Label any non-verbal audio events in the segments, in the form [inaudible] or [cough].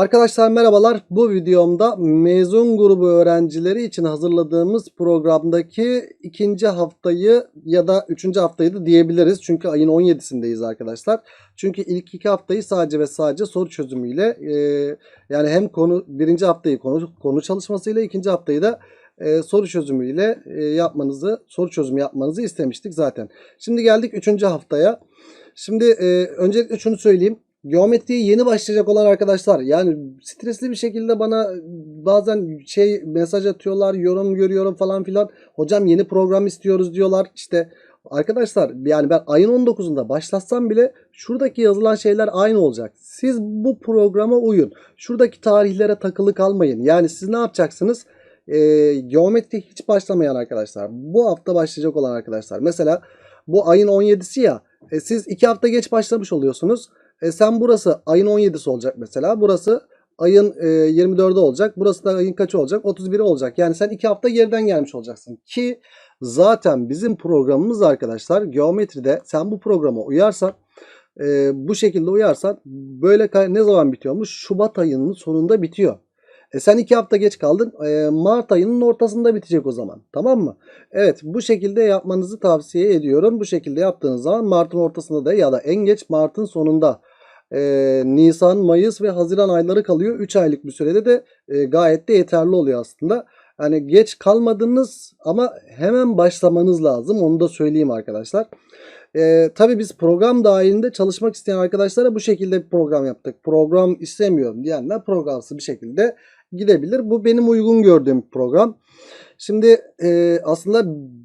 Arkadaşlar merhabalar. Bu videomda mezun grubu öğrencileri için hazırladığımız programdaki ikinci haftayı ya da üçüncü haftayı da diyebiliriz. Çünkü ayın 17'sindeyiz arkadaşlar. Çünkü ilk iki haftayı sadece ve sadece soru çözümüyle e, yani hem konu birinci haftayı konu, konu çalışmasıyla ikinci haftayı da e, soru çözümüyle e, yapmanızı soru çözümü yapmanızı istemiştik zaten. Şimdi geldik üçüncü haftaya. Şimdi e, öncelikle şunu söyleyeyim. Geometriye yeni başlayacak olan arkadaşlar yani stresli bir şekilde bana bazen şey mesaj atıyorlar, yorum görüyorum falan filan. Hocam yeni program istiyoruz diyorlar. İşte arkadaşlar yani ben ayın 19'unda başlatsam bile şuradaki yazılan şeyler aynı olacak. Siz bu programa uyun. Şuradaki tarihlere takılı kalmayın. Yani siz ne yapacaksınız? Ee, geometri hiç başlamayan arkadaşlar. Bu hafta başlayacak olan arkadaşlar. Mesela bu ayın 17'si ya. E, siz iki hafta geç başlamış oluyorsunuz. E sen burası ayın 17'si olacak mesela. Burası ayın e, 24'ü olacak. Burası da ayın kaçı olacak? 31'i olacak. Yani sen 2 hafta geriden gelmiş olacaksın. Ki zaten bizim programımız arkadaşlar geometride sen bu programa uyarsan e, bu şekilde uyarsan böyle ne zaman bitiyormuş? Şubat ayının sonunda bitiyor. E sen 2 hafta geç kaldın. E, Mart ayının ortasında bitecek o zaman. Tamam mı? Evet bu şekilde yapmanızı tavsiye ediyorum. Bu şekilde yaptığınız zaman Mart'ın ortasında da ya da en geç Mart'ın sonunda e, Nisan, Mayıs ve Haziran ayları kalıyor. 3 aylık bir sürede de e, gayet de yeterli oluyor aslında. Hani geç kalmadınız ama hemen başlamanız lazım. Onu da söyleyeyim arkadaşlar. E, tabii biz program dahilinde çalışmak isteyen arkadaşlara bu şekilde bir program yaptık. Program istemiyorum diyenler programsız bir şekilde gidebilir. Bu benim uygun gördüğüm bir program. Şimdi e, aslında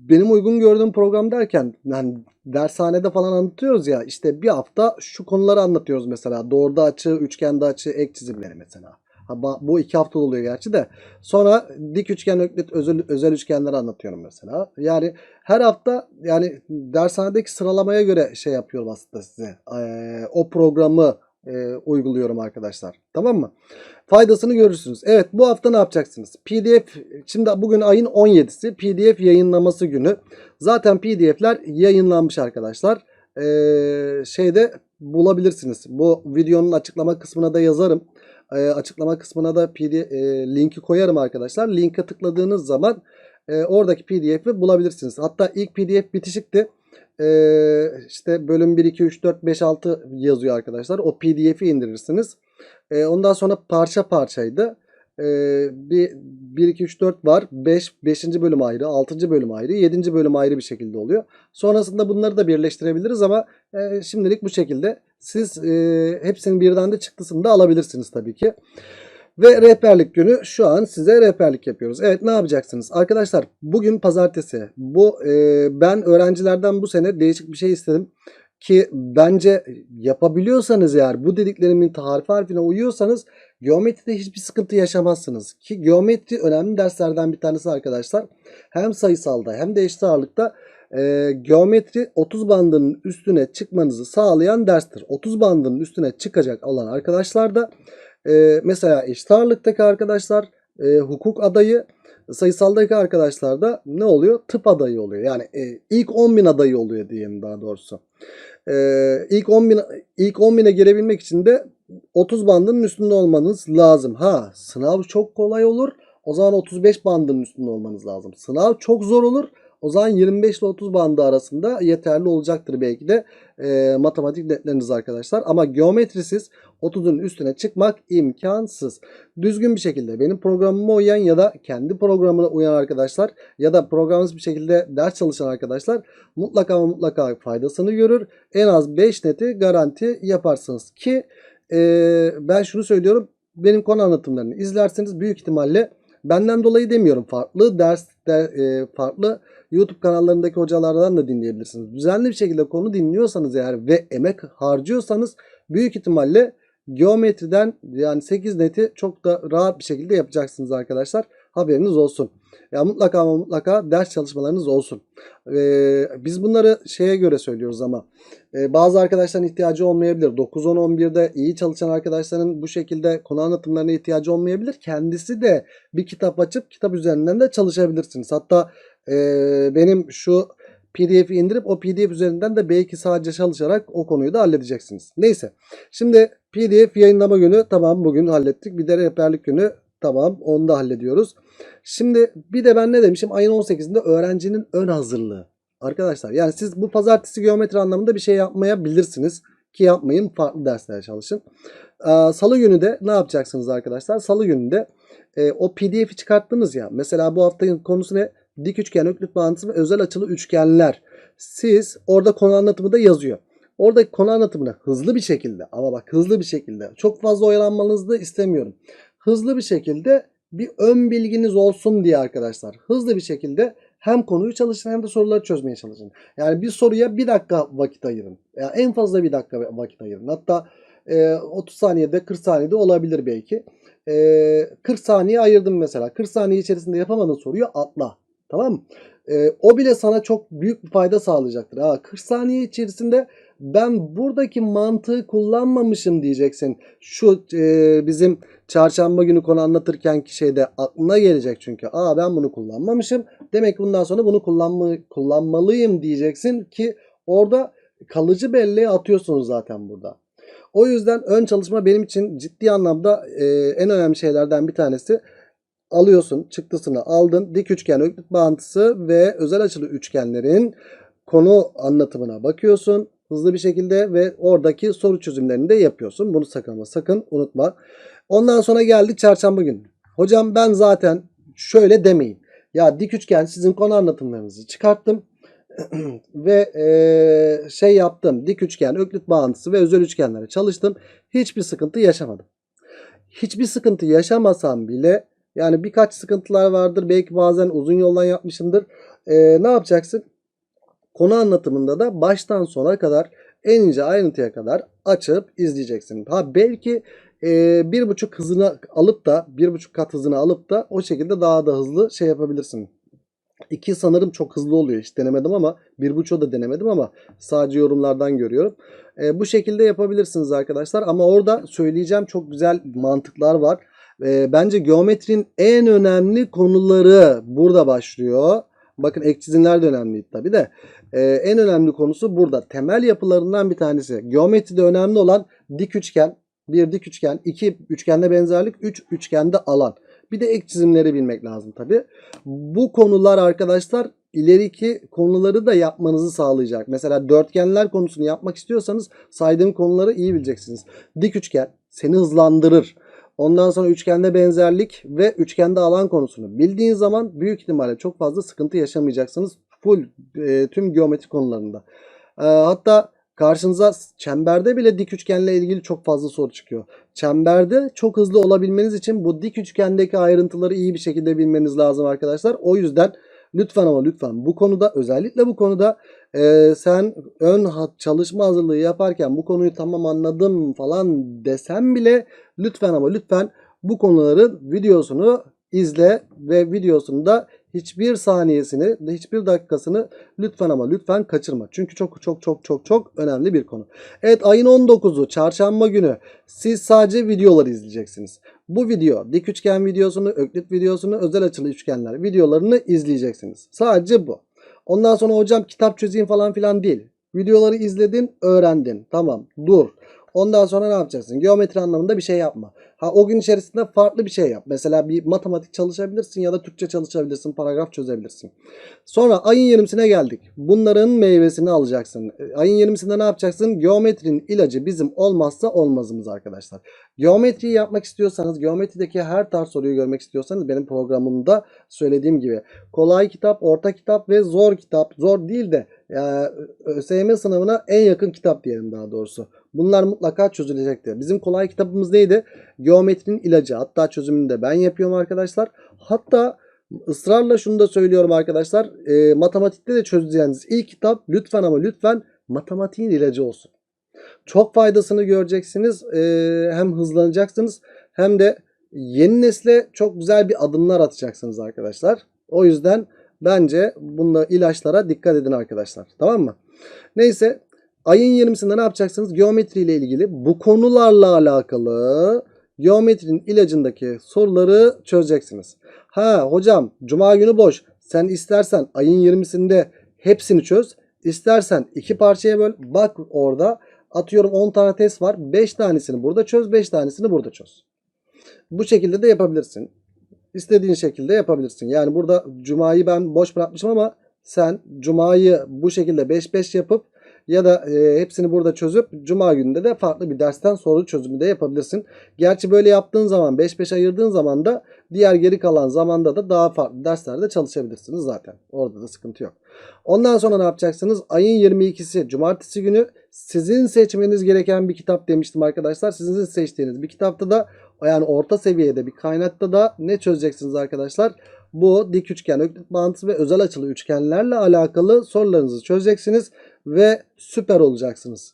benim uygun gördüğüm program derken yani dershanede falan anlatıyoruz ya işte bir hafta şu konuları anlatıyoruz mesela doğruda açı, üçgende açı, ek çizimleri mesela. Ha, bu iki hafta oluyor gerçi de. Sonra dik üçgen, öklit, özel, özel üçgenleri anlatıyorum mesela. Yani her hafta yani dershanedeki sıralamaya göre şey yapıyorum aslında size. Ee, o programı e, uyguluyorum arkadaşlar. Tamam mı? Faydasını görürsünüz. Evet bu hafta ne yapacaksınız? PDF şimdi bugün ayın 17'si PDF yayınlaması günü. Zaten PDF'ler yayınlanmış arkadaşlar. Ee, şeyde bulabilirsiniz. Bu videonun açıklama kısmına da yazarım. Ee, açıklama kısmına da PDF, e, linki koyarım arkadaşlar. Linke tıkladığınız zaman e, oradaki PDF'i bulabilirsiniz. Hatta ilk PDF bitişikti. Ee, işte bölüm 1, 2, 3, 4, 5, 6 yazıyor arkadaşlar. O PDF'i indirirsiniz. Ee, ondan sonra parça parçaydı. Ee, bir 1 2 3 4 var. 5 5. bölüm ayrı, 6. bölüm ayrı, 7. bölüm ayrı bir şekilde oluyor. Sonrasında bunları da birleştirebiliriz ama e, şimdilik bu şekilde. Siz e, hepsinin birden de çıktısını da alabilirsiniz tabii ki. Ve rehberlik günü şu an size rehberlik yapıyoruz. Evet ne yapacaksınız? Arkadaşlar bugün pazartesi. Bu e, ben öğrencilerden bu sene değişik bir şey istedim. Ki bence yapabiliyorsanız eğer bu dediklerimin tarif harfine uyuyorsanız geometride hiçbir sıkıntı yaşamazsınız. Ki geometri önemli derslerden bir tanesi arkadaşlar. Hem sayısalda hem de eşit ağırlıkta e, geometri 30 bandının üstüne çıkmanızı sağlayan derstir. 30 bandının üstüne çıkacak olan arkadaşlar da e, mesela eşit arkadaşlar e, hukuk adayı sayısaldaki arkadaşlar da ne oluyor? Tıp adayı oluyor. Yani e, ilk 10.000 adayı oluyor diyeyim daha doğrusu. E, ilk 10.000 ilk 10.000'e girebilmek için de 30 bandının üstünde olmanız lazım. Ha sınav çok kolay olur. O zaman 35 bandının üstünde olmanız lazım. Sınav çok zor olur. O zaman 25 ile 30 bandı arasında yeterli olacaktır belki de e, matematik netleriniz arkadaşlar. Ama geometrisiz 30'un üstüne çıkmak imkansız. Düzgün bir şekilde benim programıma uyan ya da kendi programına uyan arkadaşlar ya da programsız bir şekilde ders çalışan arkadaşlar mutlaka mutlaka faydasını görür. En az 5 neti garanti yaparsınız ki e, ben şunu söylüyorum benim konu anlatımlarını izlerseniz büyük ihtimalle benden dolayı demiyorum farklı ders de, e, farklı YouTube kanallarındaki hocalardan da dinleyebilirsiniz. Düzenli bir şekilde konu dinliyorsanız eğer ve emek harcıyorsanız büyük ihtimalle geometriden yani 8 neti çok da rahat bir şekilde yapacaksınız arkadaşlar. Haberiniz olsun. Ya mutlaka ama mutlaka ders çalışmalarınız olsun. Ee, biz bunları şeye göre söylüyoruz ama e, bazı arkadaşların ihtiyacı olmayabilir. 9 10 11'de iyi çalışan arkadaşların bu şekilde konu anlatımlarına ihtiyacı olmayabilir. Kendisi de bir kitap açıp kitap üzerinden de çalışabilirsiniz. Hatta e, benim şu PDF'i indirip o PDF üzerinden de belki sadece çalışarak o konuyu da halledeceksiniz. Neyse. Şimdi PDF yayınlama günü tamam bugün hallettik. Bir de rehberlik günü tamam onu da hallediyoruz. Şimdi bir de ben ne demişim? Ayın 18'inde öğrencinin ön hazırlığı. Arkadaşlar yani siz bu pazartesi geometri anlamında bir şey yapmayabilirsiniz. Ki yapmayın farklı derslere çalışın. Ee, Salı günü de ne yapacaksınız arkadaşlar? Salı günü de e, o pdf'i çıkarttınız ya. Mesela bu haftanın konusu ne? Dik üçgen, öklit bağıntısı ve özel açılı üçgenler. Siz orada konu anlatımı da yazıyor. Orada konu anlatımını hızlı bir şekilde ama bak hızlı bir şekilde çok fazla oyalanmanızı da istemiyorum. Hızlı bir şekilde bir ön bilginiz olsun diye arkadaşlar. Hızlı bir şekilde hem konuyu çalışın hem de soruları çözmeye çalışın. Yani bir soruya bir dakika vakit ayırın. Yani en fazla bir dakika vakit ayırın. Hatta e, 30 saniyede 40 saniyede olabilir belki. E, 40 saniye ayırdım mesela. 40 saniye içerisinde yapamadığın soruyu atla. Tamam mı? E, o bile sana çok büyük bir fayda sağlayacaktır. Ha, 40 saniye içerisinde ben buradaki mantığı kullanmamışım diyeceksin. Şu e, bizim çarşamba günü konu anlatırkenki şeyde aklına gelecek çünkü. Aa ben bunu kullanmamışım. Demek ki bundan sonra bunu kullanma, kullanmalıyım diyeceksin ki orada kalıcı belleğe atıyorsunuz zaten burada. O yüzden ön çalışma benim için ciddi anlamda e, en önemli şeylerden bir tanesi. Alıyorsun çıktısını aldın dik üçgen öklit bağıntısı ve özel açılı üçgenlerin konu anlatımına bakıyorsun hızlı bir şekilde ve oradaki soru çözümlerini de yapıyorsun. Bunu sakın sakın unutma. Ondan sonra geldik çarşamba günü. Hocam ben zaten şöyle demeyin. Ya dik üçgen sizin konu anlatımlarınızı çıkarttım [clears throat] ve e, şey yaptım. Dik üçgen, öklit bağıntısı ve özel üçgenlere çalıştım. Hiçbir sıkıntı yaşamadım. Hiçbir sıkıntı yaşamasam bile yani birkaç sıkıntılar vardır. Belki bazen uzun yoldan yapmışımdır. E, ne yapacaksın? Konu anlatımında da baştan sona kadar en ince ayrıntıya kadar açıp izleyeceksin. Ha belki e, bir buçuk hızını alıp da bir buçuk kat hızını alıp da o şekilde daha da hızlı şey yapabilirsin. İki sanırım çok hızlı oluyor. Hiç denemedim ama bir buçuğu da denemedim ama sadece yorumlardan görüyorum. E, bu şekilde yapabilirsiniz arkadaşlar. Ama orada söyleyeceğim çok güzel mantıklar var. E, bence geometrinin en önemli konuları burada başlıyor. Bakın ek çizimler de önemli tabi de. Ee, en önemli konusu burada. Temel yapılarından bir tanesi. Geometride önemli olan dik üçgen. Bir dik üçgen. iki üçgende benzerlik. Üç üçgende alan. Bir de ek çizimleri bilmek lazım tabi. Bu konular arkadaşlar ileriki konuları da yapmanızı sağlayacak. Mesela dörtgenler konusunu yapmak istiyorsanız saydığım konuları iyi bileceksiniz. Dik üçgen seni hızlandırır. Ondan sonra üçgende benzerlik ve üçgende alan konusunu bildiğin zaman büyük ihtimalle çok fazla sıkıntı yaşamayacaksınız. Full e, tüm geometri konularında. E, hatta karşınıza çemberde bile dik üçgenle ilgili çok fazla soru çıkıyor. Çemberde çok hızlı olabilmeniz için bu dik üçgendeki ayrıntıları iyi bir şekilde bilmeniz lazım arkadaşlar. O yüzden lütfen ama lütfen bu konuda özellikle bu konuda e, sen ön çalışma hazırlığı yaparken bu konuyu tamam anladım falan desem bile lütfen ama lütfen bu konuların videosunu izle ve videosunda hiçbir saniyesini, hiçbir dakikasını lütfen ama lütfen kaçırma. Çünkü çok çok çok çok çok önemli bir konu. Evet ayın 19'u çarşamba günü siz sadece videoları izleyeceksiniz. Bu video dik üçgen videosunu, öklit videosunu, özel açılı üçgenler videolarını izleyeceksiniz. Sadece bu. Ondan sonra hocam kitap çözeyim falan filan değil. Videoları izledin, öğrendin. Tamam, dur. Ondan sonra ne yapacaksın? Geometri anlamında bir şey yapma. Ha o gün içerisinde farklı bir şey yap. Mesela bir matematik çalışabilirsin ya da Türkçe çalışabilirsin, paragraf çözebilirsin. Sonra ayın 20'sine geldik. Bunların meyvesini alacaksın. E, Ayın 20'sinde ne yapacaksın? Geometrinin ilacı bizim olmazsa olmazımız arkadaşlar. Geometriyi yapmak istiyorsanız, geometrideki her tarz soruyu görmek istiyorsanız benim programımda söylediğim gibi kolay kitap, orta kitap ve zor kitap. Zor değil de yani ÖSYM sınavına en yakın kitap diyelim daha doğrusu. Bunlar mutlaka çözülecektir. Bizim kolay kitabımız neydi? Geometrinin ilacı. Hatta çözümünü de ben yapıyorum arkadaşlar. Hatta ısrarla şunu da söylüyorum arkadaşlar. E, matematikte de çözeceğiniz ilk kitap lütfen ama lütfen matematiğin ilacı olsun. Çok faydasını göreceksiniz. E, hem hızlanacaksınız hem de yeni nesle çok güzel bir adımlar atacaksınız arkadaşlar. O yüzden bence bunda ilaçlara dikkat edin arkadaşlar. Tamam mı? Neyse ayın 20'sinde ne yapacaksınız? Geometri ile ilgili bu konularla alakalı geometrinin ilacındaki soruları çözeceksiniz. Ha hocam cuma günü boş. Sen istersen ayın 20'sinde hepsini çöz. İstersen iki parçaya böl. Bak orada atıyorum 10 tane test var. 5 tanesini burada çöz, 5 tanesini burada çöz. Bu şekilde de yapabilirsin. İstediğin şekilde yapabilirsin. Yani burada cumayı ben boş bırakmışım ama sen cumayı bu şekilde 5-5 yapıp ya da e, hepsini burada çözüp cuma gününde de farklı bir dersten soru çözümü de yapabilirsin. Gerçi böyle yaptığın zaman 5-5 ayırdığın zaman da diğer geri kalan zamanda da daha farklı derslerde çalışabilirsiniz zaten. Orada da sıkıntı yok. Ondan sonra ne yapacaksınız? Ayın 22'si cumartesi günü sizin seçmeniz gereken bir kitap demiştim arkadaşlar. Sizin seçtiğiniz bir kitapta da yani orta seviyede bir kaynakta da ne çözeceksiniz arkadaşlar? Bu dik üçgen, öklit bağıntısı ve özel açılı üçgenlerle alakalı sorularınızı çözeceksiniz ve süper olacaksınız.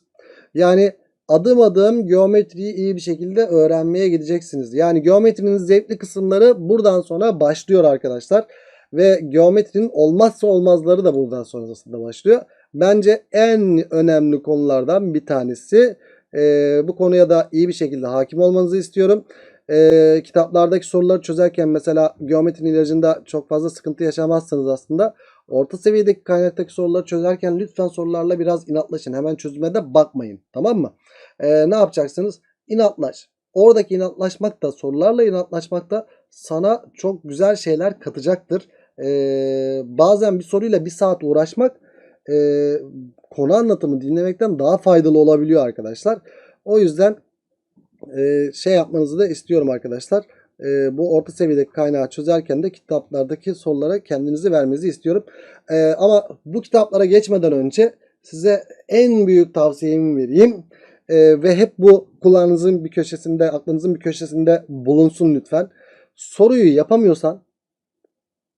Yani adım adım geometriyi iyi bir şekilde öğrenmeye gideceksiniz. Yani geometrinin zevkli kısımları buradan sonra başlıyor arkadaşlar. Ve geometrinin olmazsa olmazları da buradan sonrasında başlıyor. Bence en önemli konulardan bir tanesi. Ee, bu konuya da iyi bir şekilde hakim olmanızı istiyorum. Ee, kitaplardaki soruları çözerken mesela geometrinin ilacında çok fazla sıkıntı yaşamazsınız aslında. Orta seviyedeki kaynaktaki soruları çözerken lütfen sorularla biraz inatlaşın. Hemen çözüme de bakmayın. Tamam mı? Ee, ne yapacaksınız? İnatlaş. Oradaki inatlaşmak da sorularla inatlaşmak da sana çok güzel şeyler katacaktır. Ee, bazen bir soruyla bir saat uğraşmak e, konu anlatımı dinlemekten daha faydalı olabiliyor arkadaşlar. O yüzden e, şey yapmanızı da istiyorum arkadaşlar. E, bu orta seviyedeki kaynağı çözerken de kitaplardaki sorulara kendinizi vermenizi istiyorum. E, ama bu kitaplara geçmeden önce size en büyük tavsiyemi vereyim. E, ve hep bu kulağınızın bir köşesinde, aklınızın bir köşesinde bulunsun lütfen. Soruyu yapamıyorsan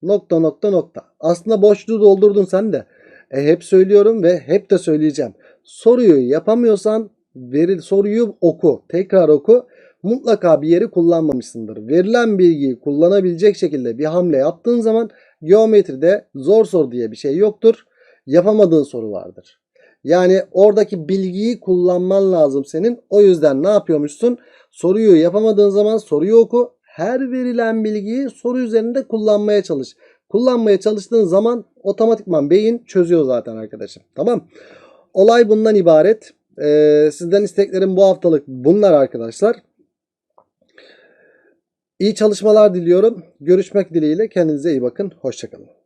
nokta nokta nokta. Aslında boşluğu doldurdun sen de. E, hep söylüyorum ve hep de söyleyeceğim. Soruyu yapamıyorsan veril soruyu oku. Tekrar oku. Mutlaka bir yeri kullanmamışsındır. Verilen bilgiyi kullanabilecek şekilde bir hamle yaptığın zaman geometride zor soru diye bir şey yoktur. Yapamadığın soru vardır. Yani oradaki bilgiyi kullanman lazım senin. O yüzden ne yapıyormuşsun? Soruyu yapamadığın zaman soruyu oku. Her verilen bilgiyi soru üzerinde kullanmaya çalış. Kullanmaya çalıştığın zaman otomatikman beyin çözüyor zaten arkadaşım. Tamam. Olay bundan ibaret. Ee, sizden isteklerim bu haftalık bunlar arkadaşlar. İyi çalışmalar diliyorum. Görüşmek dileğiyle. Kendinize iyi bakın. Hoşçakalın.